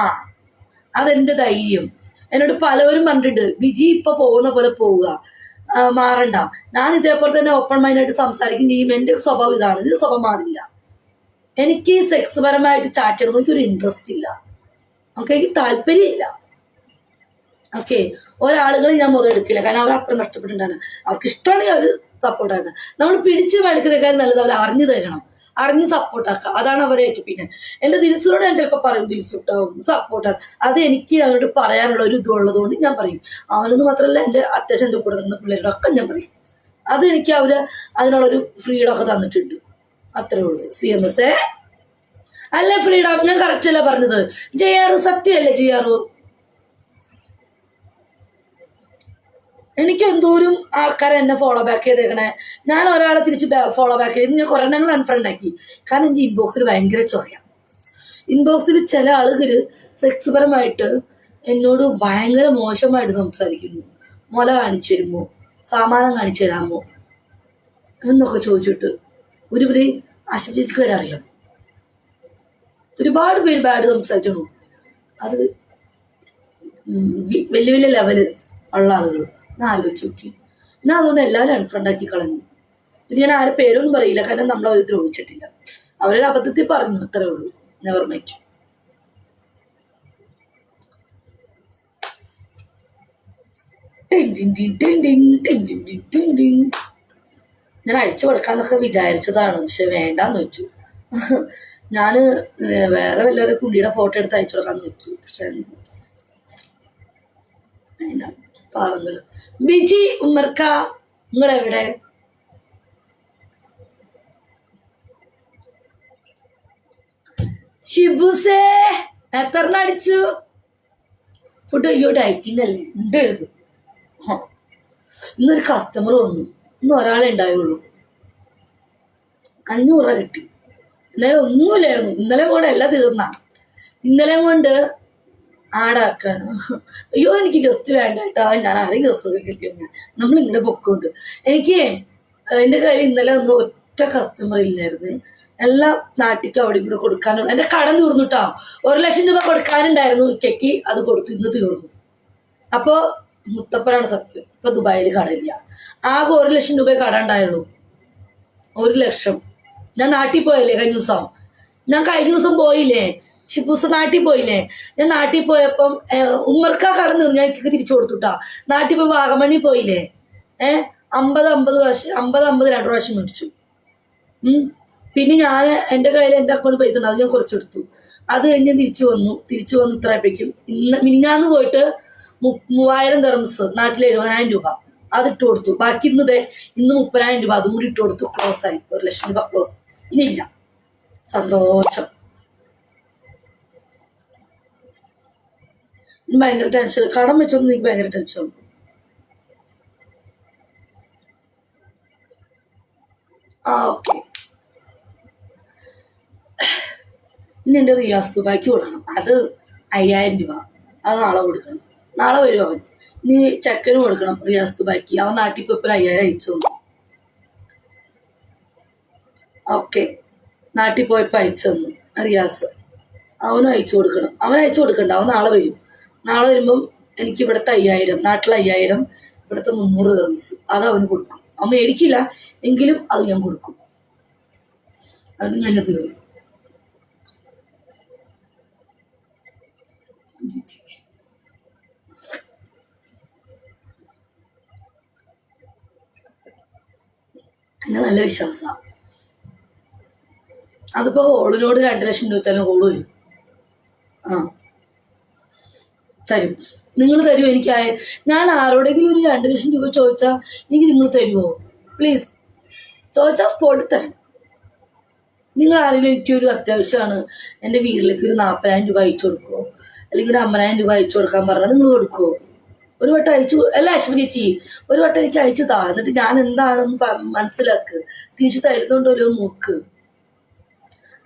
ആ അതെന്റെ ധൈര്യം? എന്നോട് പലവരും പറഞ്ഞിട്ടുണ്ട് വിജി ഇപ്പൊ പോകുന്ന പോലെ പോവുക. മാറണ്ട. ഞാൻ ഇതേപോലെ തന്നെ ഓപ്പൺ മൈൻഡായിട്ട് സംസാരിക്കും. ചെയ്യും എന്റെ സ്വഭാവം ഇതാണ്. ഇത് സ്വഭാവം മാറില്ല. എനിക്ക് സെക്സ് പരമായിട്ട് ചാറ്റ് ചെയ്യണം എനിക്കൊരു ഇൻട്രസ്റ്റ് ഇല്ല. ഓക്കെ എനിക്ക് താല്പര്യമില്ല. ഓക്കെ ഒരാളുകളെ ഞാൻ മുതലെടുക്കില്ല. കാരണം അവർ അപ്പുറം നഷ്ടപ്പെട്ടിട്ടുണ്ടാണ് അവർക്ക് ഇഷ്ടമാണെങ്കിൽ അവർ സപ്പോർട്ടാണ് നമ്മൾ പിടിച്ച് മേടിക്കുന്നതിനേക്കാൾ നല്ലത് അവർ അറിഞ്ഞു തരണം. അറിഞ്ഞ് സപ്പോർട്ടാക്കുക അതാണ് അവരെ പിന്നെ എന്റെ ദിൽസിനോട് ഞാൻ ചിലപ്പോൾ പറയും ദിൽസുട്ടാവും സപ്പോർട്ടാണ് അത് എനിക്ക് അവരോട് പറയാനുള്ള ഒരു ഇതുള്ളത് കൊണ്ട് ഞാൻ പറയും. അവനെന്ന് മാത്രമല്ല എന്റെ അത്യാവശ്യം എന്റെ കൂടെ നിന്ന പിള്ളേരോടൊക്കെ ഞാൻ പറയും. അത് എനിക്ക് അവർ അതിനുള്ളൊരു ഫ്രീഡം ഒക്കെ തന്നിട്ടുണ്ട്. അത്രേ ഉള്ളൂ. C M S A? അല്ലേ ഫ്രീഡം ഞാൻ കറക്റ്റ് അല്ലേ പറഞ്ഞത്? ജെ ജയാറു സത്യമല്ലേ ജയാറു എനിക്ക് എന്തോരം ആൾക്കാരെ എന്നെ ഫോളോ ബാക്ക് ചെയ്തേക്കണേ. ഞാൻ ഒരാളെ തിരിച്ച് ഫോളോ ബാക്ക് ചെയ്ത് ഞാൻ കുറേ ഞങ്ങൾ അൺഫ്രണ്ട് ആക്കി. കാരണം എന്റെ ഇൻബോക്സിൽ ഭയങ്കര ചൊറയാണ് ഇൻബോക്സിൽ ചില ആളുകൾ സെക്സ് പരമായിട്ട് എന്നോട് ഭയങ്കര മോശമായിട്ട് സംസാരിക്കുന്നു. മുല കാണിച്ചു തരുമോ? സാമാനം കാണിച്ചു തരാമോ? എന്നൊക്കെ ചോദിച്ചിട്ട് ഒരുപതി ആശം ചേച്ചിക്ക് വരെ അറിയാം. ഒരുപാട് പേര് ബാഡ് സംസാരിച്ചു അത് വലിയ വലിയ ലെവൽ ഉള്ള ആളുകൾ ഞാൻ ആലോചിച്ച് നോക്കി ഞാൻ അതുകൊണ്ട് എല്ലാവരും അൺഫ്രണ്ട് ആക്കി കളഞ്ഞു. പിന്നെ ഞാൻ ആരെ പേരൊന്നും പറയില്ല കാരണം നമ്മൾ അവർ ദ്രോഹിച്ചിട്ടില്ല. അവരൊരു അബദ്ധത്തിൽ പറഞ്ഞു അത്രേ ഉള്ളൂ. നെവർ മൈറ്റ് ഞാൻ അഴിച്ചു കൊടുക്കാന്നൊക്കെ വിചാരിച്ചതാണ് പക്ഷെ വേണ്ടാന്ന് വെച്ചു. ഞാൻ വേറെ വല്ലവരെ കുണ്ടിയുടെ ഫോട്ടോ എടുത്ത് അയച്ചു കൊടുക്കാന്ന് വെച്ചു. പക്ഷെ വേണ്ട. പാവങ്ങൾ ബിജി ഉമ്മർക്ക നിങ്ങളെവിടെ? ഷിബുസേ എത്ര അടിച്ചു? ഫുഡ് അയ്യോ ഡയറ്റിംഗ് അല്ലേ ഉണ്ട് ഇന്നൊരു കസ്റ്റമർ വന്നു. ഇന്ന് ഒരാളെ ഉണ്ടായുള്ളൂ. അഞ്ഞൂറ് കിട്ടി. ഇന്നലെ ഒന്നുമില്ലായിരുന്നു. ഇന്നലെ കൊണ്ട് എല്ലാം തീർന്ന. ഇന്നലെ കൊണ്ട് ആടാക്കാൻ അയ്യോ എനിക്ക് ഗസ്റ്റ് വേണ്ട കേട്ടോ. ഞാൻ ആരെയും ഗസ്റ്റ് കിട്ടിയാണ് നമ്മൾ ഇങ്ങനെ പൊക്കുണ്ട്. എനിക്ക് എന്റെ കയ്യിൽ ഇന്നലെ ഒന്നും ഒറ്റ കസ്റ്റമർ ഇല്ലായിരുന്നു. എല്ലാ നാട്ടിക്കും അവിടെ ഇവിടെ കൊടുക്കാനും. എന്റെ കടം തീർന്നു കേട്ടോ ഒരു ലക്ഷം രൂപ കൊടുക്കാനുണ്ടായിരുന്നു ഉച്ചയ്ക്ക്. അത് കൊടുത്തു ഇന്ന് തീർന്നു. അപ്പോൾ മുത്തപ്പനാണ് സത്യം. ഇപ്പൊ ദുബായിൽ കടയില്ല. ആകെ ഒരു ലക്ഷം രൂപ കട ഉണ്ടായുള്ളൂ. ഒരു ലക്ഷം. ഞാൻ നാട്ടിൽ പോയല്ലേ കഴിഞ്ഞ ദിവസം? ഞാൻ കഴിഞ്ഞ ദിവസം പോയില്ലേ? ഷിപ്പൂസ് നാട്ടിൽ പോയില്ലേ? ഞാൻ നാട്ടിൽ പോയപ്പം ഉമ്മർക്ക കടന്നു ഞാൻ എനിക്ക് തിരിച്ചു കൊടുത്തുട്ടാ. നാട്ടിൽ പോയി വാഗമണ്ണി പോയില്ലേ? ഏഹ് അമ്പത് അമ്പത് വർഷം അമ്പത് അമ്പത് രണ്ട് പ്രാവശ്യം മേടിച്ചു. പിന്നെ ഞാൻ എന്റെ കയ്യിൽ എന്റെ അക്കൗണ്ട് പൈസ ഉണ്ട് അത് ഞാൻ കുറച്ചെടുത്തു. അത് കഴിഞ്ഞ് തിരിച്ചു വന്നു. തിരിച്ചു വന്നു അപ്പേക്കും ഇന്ന് മിനിഞ്ഞാന്ന് പോയിട്ട് മു- മൂവായിരം തെർമസ് നാട്ടിൽ എഴുപതിനായിരം രൂപ. അത് ഇട്ട് കൊടുത്തു. ബാക്കി ഇന്നത് ഇന്ന് മുപ്പതിനായിരം രൂപ. അതും കൂടി ഇട്ട് കൊടുത്തു. ക്ലോസ് ആയി. ഒരു ലക്ഷം രൂപ ക്ലോസ് ഇനിയില്ല. സന്തോഷം ഇനി ഭയങ്കര ടെൻഷൻ കടം വെച്ചോണ്ട് എനിക്ക് ഭയങ്കര ടെൻഷൻ ആ ഓക്കെ ഇനി എന്റെ റിയാസ് ദുബായ്ക്ക് കൊടുക്കണം. അത് അയ്യായിരം രൂപ. അത് നാളെ കൊടുക്കണം. നാളെ വരും അവൻ. ഇനി ചെക്കന് കൊടുക്കണം റിയാസ് ദുബായ്ക്ക്. അവൻ നാട്ടിൽ പോയി ഇപ്പോൾ ഒരു അയ്യായിരം അയച്ചു തന്നു. ഓക്കെ നാട്ടിൽ പോയപ്പോൾ അയച്ചു തന്നു റിയാസ്. അവനും അയച്ചു കൊടുക്കണം. അവൻ അയച്ചു കൊടുക്കണ്ട. അവൻ നാളെ വരും. നാളെ വരുമ്പം എനിക്ക് ഇവിടുത്തെ അയ്യായിരം നാട്ടിലെ അയ്യായിരം ഇവിടുത്തെ മുന്നൂറ് തെർമിസ് അത് അവന് കൊടുക്കും. അവൻ മേടിക്കില്ല എങ്കിലും അത് ഞാൻ കൊടുക്കും. അതിന് ഞാൻ തീർന്നു എന്നെ നല്ല വിശ്വാസമാണ് അതിപ്പോ ഹോളിനോട് രണ്ട് ലക്ഷം രൂപ ഹോൾ വരും. ആ. തരും. നിങ്ങൾ തരുമോ എനിക്ക് ഞാൻ ആരോടെങ്കിലും ഒരു രണ്ട് ലക്ഷം രൂപ ചോദിച്ചാൽ എനിക്ക് നിങ്ങൾ തരുമോ പ്ലീസ് ചോദിച്ചാൽ സ്പോട്ടിൽ തരും. നിങ്ങൾ ആരെങ്കിലും എനിക്കൊരു അത്യാവശ്യമാണ് എന്റെ വീട്ടിലേക്ക് ഒരു നാൽപ്പതിനായിരം രൂപ അയച്ചു കൊടുക്കുമോ അല്ലെങ്കിൽ ഒരു അമ്പതിനായിരം രൂപ അയച്ചു കൊടുക്കാൻ പറഞ്ഞാൽ നിങ്ങൾ കൊടുക്കുമോ ഒരു വട്ടം അയച്ചു അല്ല അശ്വതി ചേച്ചി ഒരു വട്ടം എനിക്ക് അയച്ചു താ. എന്നിട്ട് ഞാൻ എന്താണെന്ന് മനസ്സിലാക്ക്. തിരിച്ചു തരുന്നുണ്ടോ ഒരു മൂക്ക്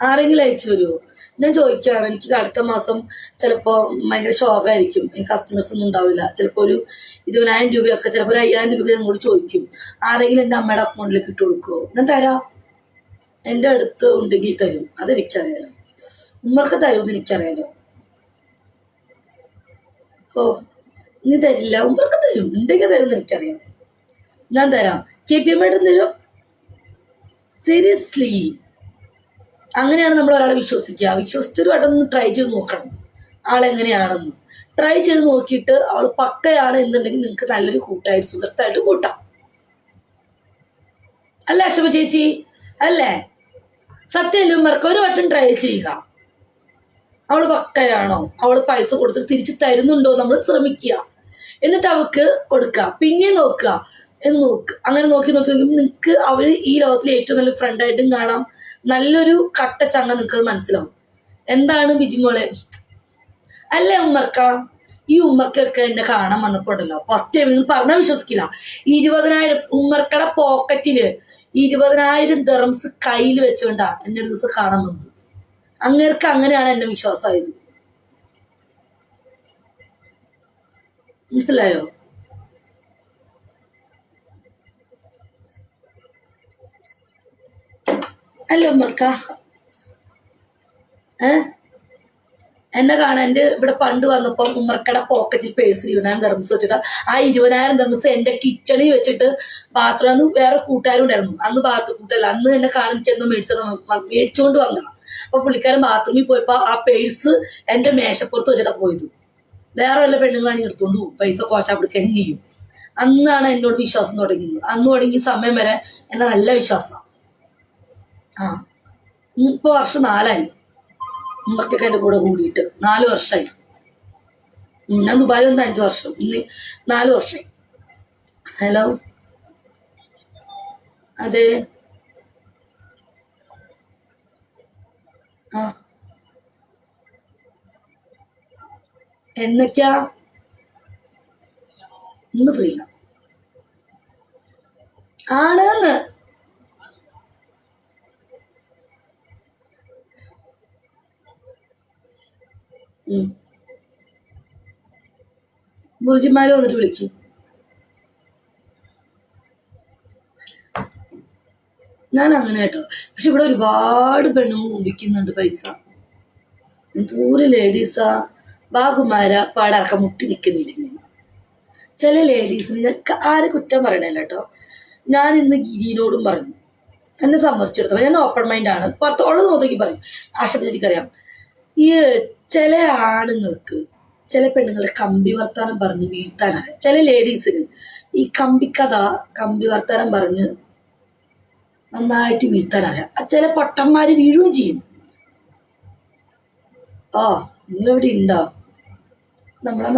ആരെങ്കിലും അയച്ചു വരുമോ ഞാൻ ചോദിക്കാറ് എനിക്ക് അടുത്ത മാസം ചിലപ്പോൾ ഭയങ്കര ഷോക്കായിരിക്കും കസ്റ്റമേഴ്സ് ഒന്നും ഉണ്ടാവില്ല. ചിലപ്പോൾ ഒരു ഇരുപതിനായിരം രൂപയൊക്കെ ചിലപ്പോൾ ഒരു അയ്യായിരം രൂപ ഞങ്ങളോട് ചോദിക്കും. ആരെങ്കിലും എന്റെ അമ്മയുടെ അക്കൗണ്ടിലേക്ക് ഇട്ട് കൊടുക്കുമോ ഞാൻ തരാം. എന്റെ അടുത്ത് ഉണ്ടെങ്കിൽ തരും. അതെനിക്കറിയാലോ. ഉമ്മർക്ക് തരുമെന്ന് എനിക്കറിയാലോ. ഓ നീ തരില്ല. ഉമ്മർക്ക് തരും. ഉണ്ടെങ്കിൽ തരും എനിക്കറിയാം. ഞാൻ തരാം. കെ പി എം തരും. സീരിയസ്ലി അങ്ങനെയാണ് നമ്മൾ ഒരാളെ വിശ്വസിക്കുക. വിശ്വസിച്ചൊരു വട്ടം ട്രൈ ചെയ്ത് നോക്കണം. ആളെങ്ങനെയാണെന്ന്. ട്രൈ ചെയ്ത് നോക്കിയിട്ട് അവൾ പക്കയാണ് എന്നുണ്ടെങ്കിൽ നിങ്ങൾക്ക് നല്ലൊരു കൂട്ടായിട്ട് സുഹൃത്തായിട്ട് കൂട്ടാം. അല്ലേ അശോഭ ചേച്ചി? അല്ലേ? സത്യം മറക്ക ഒരു വട്ടം ട്രൈ ചെയ്യുക. അവൾ പക്കയാണോ? അവൾ പൈസ കൊടുത്തിട്ട് തിരിച്ചു തരുന്നുണ്ടോ നമ്മൾ ശ്രമിക്കുക. എന്നിട്ട് അവൾക്ക് കൊടുക്കുക. പിന്നെ നോക്കുക. എന്ന് നോക്ക്. അങ്ങനെ നോക്കി നോക്കി നിങ്ങൾക്ക് അവർ ഈ ലോകത്തിലെ ഏറ്റവും നല്ല ഫ്രണ്ടായിട്ടും കാണാം. നല്ലൊരു കട്ട ചങ്ങ നിങ്ങൾക്ക് മനസ്സിലാവും. എന്താണ് ബിജിമോളെ അല്ലേ ഉമ്മർക്ക? ഈ ഉമ്മർക്കൊക്കെ എന്നെ കാണാൻ വന്നപ്പോണ്ടല്ലോ ഫസ്റ്റ് ടൈം നിങ്ങൾ പറഞ്ഞാൽ വിശ്വസിക്കില്ല. ഇരുപതിനായിരം ഉമ്മർക്കടെ പോക്കറ്റിൽ ഇരുപതിനായിരം തെറംസ് കയ്യിൽ വെച്ചോണ്ടാ എന്നെ ഒരു ദിവസം കാണാൻ വന്നത്. അങ്ങേർക്ക് അങ്ങനെയാണ് എന്നെ വിശ്വാസമായത്. മനസ്സിലായോ? അല്ല ഉമ്മർക്ക എന്നെ കാണാൻ എന്റെ ഇവിടെ പണ്ട് വന്നപ്പോൾ ഉമ്മർക്കടെ പോക്കറ്റിൽ പേഴ്സ് ഇരുപതിനായിരം തെർമസ് വെച്ചിട്ട് ആ ഇരുപതിനായിരം തെർമസ് എന്റെ കിച്ചണിൽ വെച്ചിട്ട് ബാത്റൂം അന്ന് വേറെ കൂട്ടുകാരും ഉണ്ടായിരുന്നു. അന്ന് ബാത്റൂം കൂട്ടല്ല അന്ന് എന്നെ കാണിച്ചെന്ന് മേടിച്ചത് മ- മേടിച്ചുകൊണ്ട് വന്നതാണ് അപ്പൊ പുള്ളിക്കാരൻ ബാത്റൂമിൽ പോയപ്പോൾ ആ പേഴ്സ് എന്റെ മേശപ്പുറത്ത് വെച്ചിട്ടാണ് പോയത്. വേറെ വല്ല പെണ്ണുങ്ങളാണെങ്കിൽ എടുത്തോണ്ട് പോകും പൈസ കോച്ചാ പിടിക്കുകയും ചെയ്യും. അന്നാണ് എന്നോട് വിശ്വാസം തുടങ്ങിയത്. അന്ന് തുടങ്ങിയ സമയം വരെ എന്നെ നല്ല വിശ്വാസമാണ് ആ. ഇപ്പൊ വർഷം നാലായി. ഉമ്മക്കൊക്കെ എന്റെ കൂടെ കൂടിയിട്ട്. നാല് വർഷമായി ഞാൻ ദുബായിൽ വന്ന് അഞ്ച് വർഷം. ഇന്ന് നാല് വർഷമായി ഹലോ? അതെ. ആ. എന്നൊക്കെയാ? ഇന്ന് ഫ്രീ ആണെന്ന്. ബുർജിമാൽ വന്നിട്ട് വിളിക്കും. ഞാൻ അങ്ങനെ കേട്ടോ. പക്ഷെ ഇവിടെ ഒരുപാട് പെണ്ണുങ്ങൾ മുമ്പിക്കുന്നുണ്ട് പൈസ. എന്തോരം ലേഡീസാ. ബാഹുമാര പാടാർക്ക മുട്ടി നിൽക്കുന്നില്ല ചില ലേഡീസിന് ഞാൻ ആരെ കുറ്റം പറയണല്ല കേട്ടോ. ഞാൻ ഇന്ന് ഗിരിനോടും പറഞ്ഞു. എന്നെ സമ്മതിച്ചെടുത്തോളം ഞാൻ ഓപ്പൺ മൈൻഡ് ആണ്. പുറത്തോളം നോക്കി പറയും. അറിയാം. ഈ ചില ആണുങ്ങൾക്ക് ചില പെണ്ണുങ്ങളെ കമ്പി വർത്താനം പറഞ്ഞ് വീഴ്ത്താനാണ്. ചില ലേഡീസിന് ഈ കമ്പിക്കഥ കമ്പി വർത്താനം പറഞ്ഞ് നന്നായിട്ട് വീഴ്ത്താനറിയാം. ചില പൊട്ടന്മാര് വീഴുകയും ചെയ്യും. ആ നിങ്ങളിവിടെ ഉണ്ടോ? നമ്മളെ